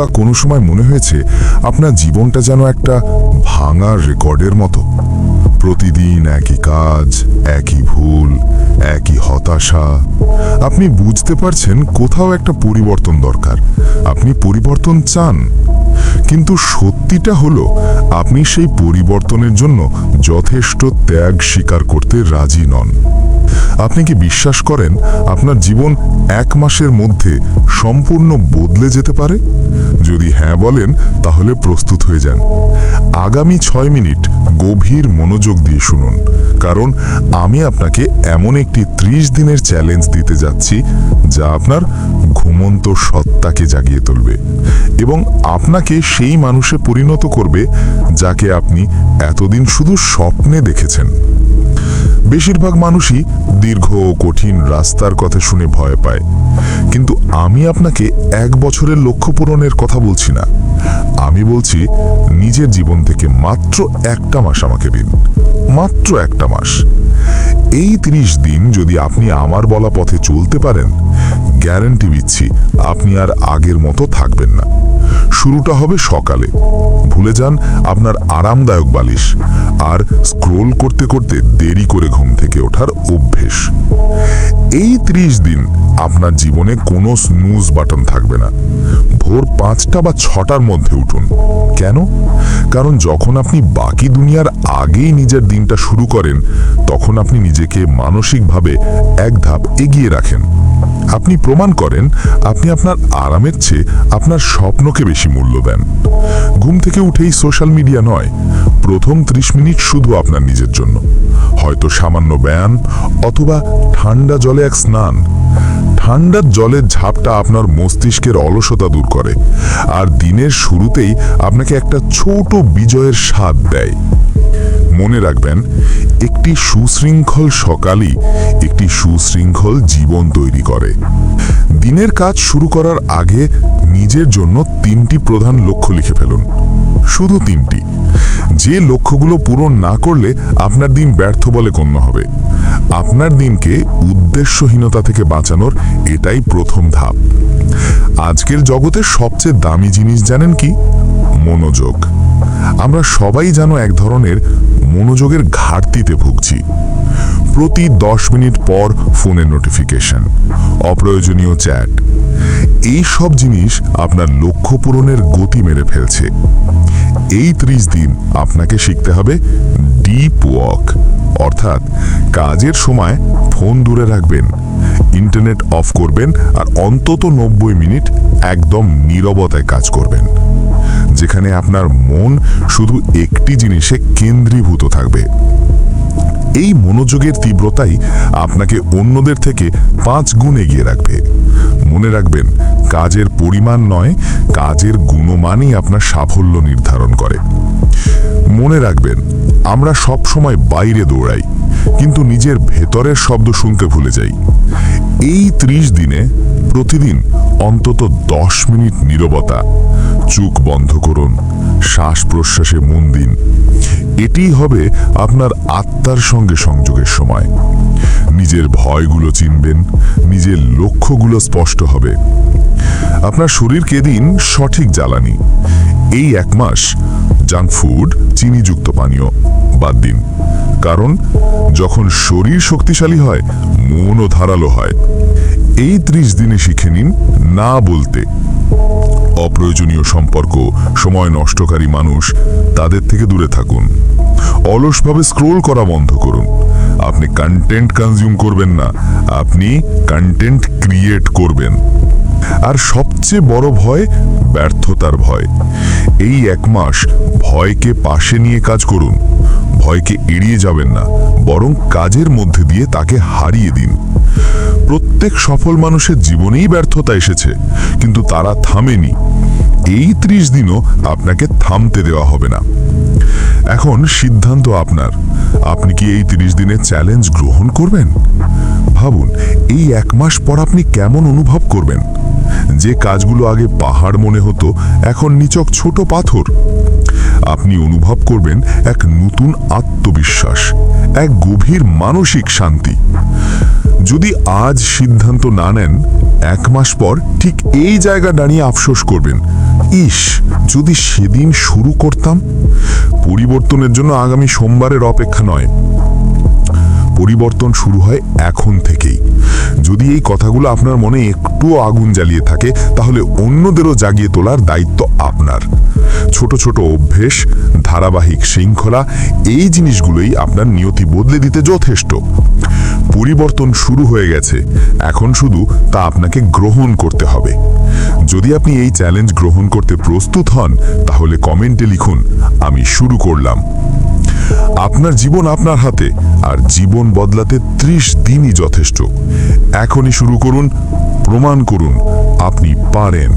কিংবা কোনো সময় মনে হয়েছে আপনার জীবনটা যেন একটা ভাঙা রেকর্ডের মতো? প্রতিদিন একই কাজ, একই ভুল, একই হতাশা। আপনি বুঝতে পারছেন কোথাও একটা পরিবর্তন দরকার। আপনি পরিবর্তন চান। কিন্তু সত্যিটা হলো, আপনি সেই পরিবর্তনের জন্য যথেষ্ট ত্যাগ স্বীকার করতে রাজি নন। আপনি কি বিশ্বাস করেন আপনার জীবন এক মাসের মধ্যে সম্পূর্ণ বদলে যেতে পারে? যদি হ্যাঁ বলেন, তাহলে প্রস্তুত হয়ে যান। আগামী ছয় মিনিট গভীর মনোযোগ দিয়ে শুনুন, কারণ আমি আপনাকে এমন একটি ত্রিশ দিনের চ্যালেঞ্জ দিতে যাচ্ছি, যা আপনার ঘুমন্ত সত্তাকে জাগিয়ে তুলবে এবং আপনাকে সেই মানুষে পরিণত করবে যাকে আপনি এতদিন শুধু স্বপ্নে দেখেছেন। বেশিরভাগ মানুষই দীর্ঘ ও কঠিন রাস্তার কথা শুনে ভয় পায়। কিন্তু আমি আপনাকে এক বছরের লক্ষ্য পূরণের কথা বলছি না। আমি বলছি, নিজের জীবন থেকে মাত্র একটা মাস আমাকে দিন। মাত্র একটা মাস। এই ত্রিশ দিন যদি আপনি আমার বলা পথে চলতে পারেন, গ্যারেন্টি দিচ্ছি, আপনি আর আগের মতো থাকবেন না। শুরুটা হবে সকালে। ভুলে যান আপনার আরামদায়ক বালিশ। আর স্ক্রোল করতে করতে দেরি করে ঘুম থেকে ওঠার অভ্যেস। এই ত্রিশ দিন আপনার জীবনে কোনো স্নুজ বাটন থাকবে না। ভোর পাঁচটা বা ছটার মধ্যে উঠুন। কেন? কারণ যখন আপনি বাকি দুনিয়ার আগেই নিজের দিনটা শুরু করেন, তখন আপনি নিজেকে মানসিকভাবে এক ধাপ এগিয়ে রাখেন। আপনি প্রমাণ করেন, আপনি আপনার আরামের চেয়ে আপনার স্বপ্নকে বেশি মূল্য দেন। ঘুম থেকে উঠেই সোশ্যাল মিডিয়া নয়, প্রথম ত্রিশ মিনিট শুধু আপনার নিজের জন্য। হয়তো সামান্য ব্যায়াম অথবা ঠান্ডা জলে এক স্নান ঠান্ডার জলের ঝাপটা আপনার মস্তিষ্কের অলসতা দূর করে। আর দিনের শুরুতেই আপনাকে একটা ছোট বিজয়ের স্বাদ দেয়। মনে রাখবেন, একটি সুশৃঙ্খল সকালই একটি সুশৃঙ্খল জীবন তৈরি করে। দিনের কাজ শুরু করার আগে নিজের জন্য তিনটি প্রধান লক্ষ্য লিখে ফেলুন। শুধু তিনটি। যে লক্ষ্যগুলো পূরণ না করলে আপনার দিন ব্যর্থ বলে গণ্য হবে। আপনার দিনকে উদ্দেশ্যহীনতা থেকে বাঁচানোর এটাই প্রথম ধাপ। আজকের জগতের সবচেয়ে দামি জিনিস জানেন কি? মনোযোগ। আমরা সবাই যেন এক ধরনের মনোযোগের ঘাটতিতে ভুগছি। প্রতি দশ মিনিট পর ফোনের নোটিফিকেশন, অপ্রয়োজনীয় চ্যাট। এই সব জিনিস আপনার লক্ষ্য পূরণের গতি মেরে ফেলছে। এই ত্রিশ দিন আপনাকে শিখতে হবে ডিপ ওয়াক অর্থাৎ কাজের সময় ফোন দূরে রাখবেন ইন্টারনেট অফ করবেন আর অন্তত নব্বই মিনিট একদম নীরবতায় কাজ করবেন, যেখানে আপনার মন শুধু একটি জিনিসে কেন্দ্রীভূত থাকবে। এই মনোযোগের তীব্রতাই আপনাকে অন্যদের থেকে পাঁচ গুণ এগিয়ে রাখবে। মনে রাখবেন, কাজের পরিমাণ নয় কাজের গুণমানই আপনার সাফল্য নির্ধারণ করে। মনে রাখবেন, আমরা সব সময় বাইরে দৌড়াই, কিন্তু নিজের ভেতরের শব্দ শুনতে ভুলে যাই। এই ত্রিশ দিনে প্রতিদিন অন্তত দশ মিনিট নীরবতা, চোখ বন্ধ করুন, শ্বাস প্রশ্বাসে মন দিন। এটিই হবে আপনার আত্মার সঙ্গে সংযোগের সময়। নিজের ভয়গুলো চিনবেন, নিজের লক্ষ্যগুলো স্পষ্ট হবে। আপনার শরীরকে দিন সঠিক জ্বালানি। এই এক মাস জাঙ্ক ফুড, চিনিযুক্ত পানীয় বাদ দিন। কারণ যখন শরীর শক্তিশালী হয়, মনও ধারালো হয়। এই ত্রিশ দিনে শিখে নিন না বলতে। অপ্রয়োজনীয় সম্পর্ক, সময় নষ্টকারী মানুষ তাদের থেকে দূরে থাকুন। অলসভাবে স্ক্রোল করা বন্ধ করুন। আপনি কন্টেন্ট কনজিউম করবেন না। আপনি কন্টেন্ট ক্রিয়েট করবেন। আর সবচেয়ে বড় ভয় ব্যর্থতার ভয়। এই এক মাস ভয়কে পাশে নিয়ে কাজ করুন। ভয়কে এড়িয়ে যাবেন না, বরং কাজের মধ্যে দিয়ে তাকে হারিয়ে দিন। প্রত্যেক সফল মানুষের জীবনেই ব্যর্থতা এসেছে, কিন্তু তারা থামেনি। এই ত্রিশ দিনও আপনাকে থামতে দেওয়া হবে না। এখন সিদ্ধান্ত আপনার। আপনি কি এই তিরিশ দিনের চ্যালেঞ্জ গ্রহণ করবেন? ভাবুন, এই এক মাস পর আপনি কেমন অনুভব করবেন? যে কাজগুলো আগে পাহাড় মনে হতো, এখন নিচক ছোট পাথর। আপনি অনুভব করবেন এক নতুন আত্মবিশ্বাস, এক গভীর মানসিক শান্তি। যদি আজ সিদ্ধান্ত না নেন, এক মাস পর ঠিক এই জায়গা দাঁড়িয়ে আফসোস করবেন। ইস, যদি সেদিন শুরু করতাম, পরিবর্তনের জন্য আগামী সোমবারের অপেক্ষা নয়। পরিবর্তন শুরু হয় এখন থেকেই। যদি এই কথাগুলো আপনার মনে একটুও আগুন জ্বালিয়ে থাকে, তাহলে অন্যদেরও জাগিয়ে তোলার দায়িত্ব আপনার। ছোট ছোট অভ্যেস, ধারাবাহিক শৃঙ্খলা, এই জিনিসগুলোই আপনার নিয়তি বদলে দিতে যথেষ্ট। পরিবর্তন শুরু হয়ে গেছে। এখন শুধু তা আপনাকে গ্রহণ করতে হবে। যদি আপনি এই চ্যালেঞ্জ গ্রহণ করতে প্রস্তুত হন, তাহলে কমেন্টে লিখুন, আমি শুরু করলাম। আপনার জীবন আপনার হাতে, আর জীবন বদলাতে ত্রিশ দিনই যথেষ্ট। এখনই শুরু করুন, প্রমাণ করুন, আপনি পারেন।